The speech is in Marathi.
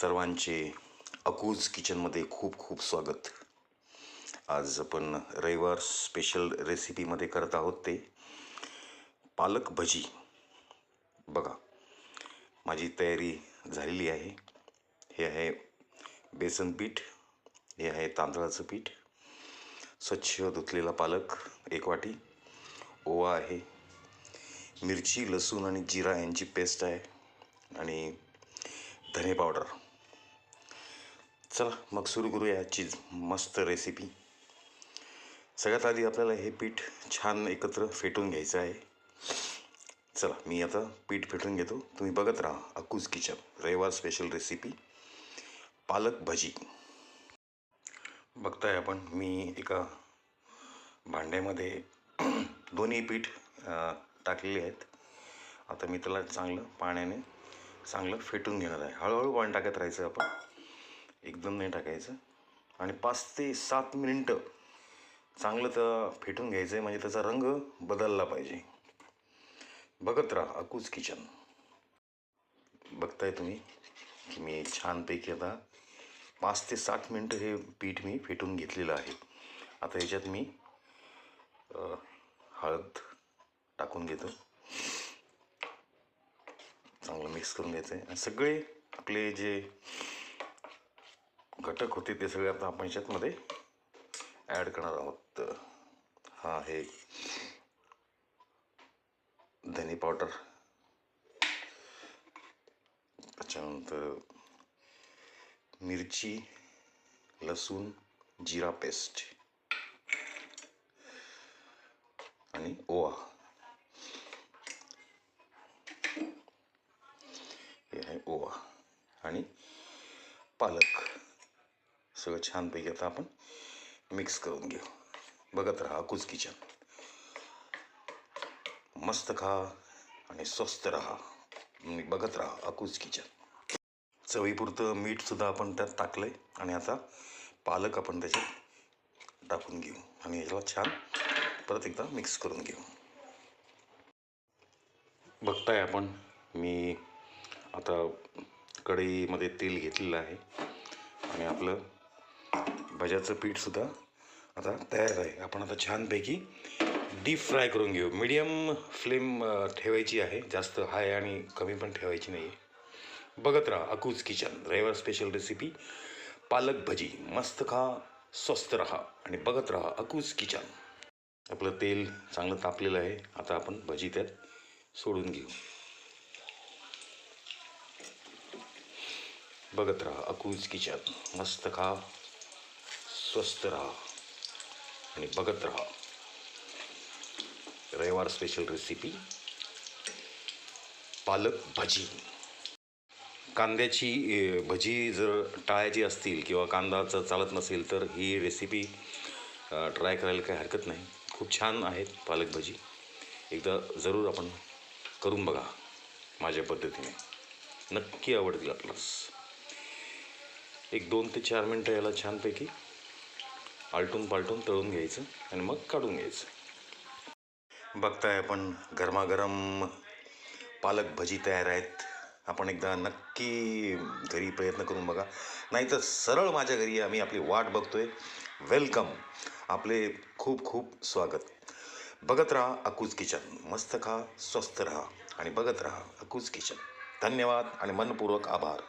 सर्वांचे अकूज किचनमध्ये खूप खूप स्वागत. आज आपण रविवार स्पेशल रेसिपीमध्ये करत आहोत ते पालक भजी. बघा माझी तयारी झालेली आहे. हे आहे बेसन पीठ हे आहे तांदळाचं पीठ. स्वच्छ धुतलेला पालक एक वाटी. ओवा आहे. मिरची लसूण आणि जिरा यांची पेस्ट आहे. आणि धने पावडर. चला मग सुरू करूया आजची मस्त रेसिपी सगळ्यात आधी आपल्याला हे पीठ छान एकत्र फेटून घ्यायचं आहे. चला मी आता पीठ फेटून घेतो. तुम्ही बघत राहा अकूज किचन रविवार स्पेशल रेसिपी पालक भजी. बघताय आपण मी एका भांड्यामध्ये दोन्ही पीठ टाकलेले आहेत. आता मी त्याला चांगलं पाण्याने चांगलं फेटून घेणार आहे. हळूहळू पाणी टाकत राहायचं आपण. एकदम नाही टाकायचं. आणि पाच ते सात मिनटं चांगलं तर फेटून घ्यायचं आहे म्हणजे त्याचा रंग बदलला पाहिजे. बघत राहा अकूज किचन. बघताय तुम्ही की मी छानपैकी आता पाच ते सात मिनटं हे पीठ मी फेटून घेतलेलं आहे. आता ह्याच्यात मी हळद टाकून घेतो. चांगलं मिक्स करून घ्यायचं आहे आणि सगळे आपले जे घटक होते ते सगळे आता आपण याच्यातमध्ये ॲड करणार आहोत. हा आहे धनी पावडर त्याच्यानंतर मिरची लसूण जिरा पेस्ट आणि ओवा. हे आहे ओवा. आणि पालक. सगळं छानपैकी आता आपण मिक्स करून घेऊ. बघत राहा अकूज किचन मस्त खा आणि स्वस्त राहा. बघत राहा अकूज किचन चवीपुरतं मीठसुद्धा आपण त्यात टाकलं आहे आणि आता पालक आपण त्याच्यात टाकून घेऊ आणि याला छान परत एकदा मिक्स करून घेऊ. बघताय आपण मी आता कढईमध्ये तेल घेतलेलं आहे आणि आपलं भज्याचं पीठसुद्धा आता तयार आहे. आपण आता छानपैकी डीप फ्राय करून घेऊ. मीडियम फ्लेम ठेवायची आहे. जास्त हाय आणि कमी पण ठेवायची नाही आहे बघत राहा अकूज किचन रविवार स्पेशल रेसिपी पालक भजी. मस्त खा स्वस्त राहा आणि बघत राहा अकूज किचन. आपलं तेल चांगलं तापलेलं आहे. आता आपण भजी त्यात सोडून घेऊ. बघत राहा अकूज किचन. मस्त खा. स्वस्त राहा आणि बघत राहा. रविवार स्पेशल रेसिपी पालक भाजी. कांद्याची भजी जर टाळायची असतील किंवा कांदाचं चालत नसेल तर ही रेसिपी ट्राय करायला काही हरकत नाही. खूप छान आहेत पालक भजी. एकदा जरूर आपण करून बघा माझ्या पद्धतीने. नक्की आवडतील आपल्यास एक दोन ते चार मिनटं याला छानपैकी आलटून पालटून तळून घ्यायचं आणि मग काढून घ्यायचं. बघताय आपण गरमागरम पालक भजी तयार आहेत. आपण एकदा नक्की घरी प्रयत्न करून बघा. नाहीतर सरळ माझ्या घरी आम्ही आपली वाट बघतोय. वेलकम आपले खूप खूप स्वागत. बघत राहा अकूज किचन. मस्त खा स्वस्त राहा आणि बघत राहा अकूज किचन. धन्यवाद आणि मनपूर्वक आभार.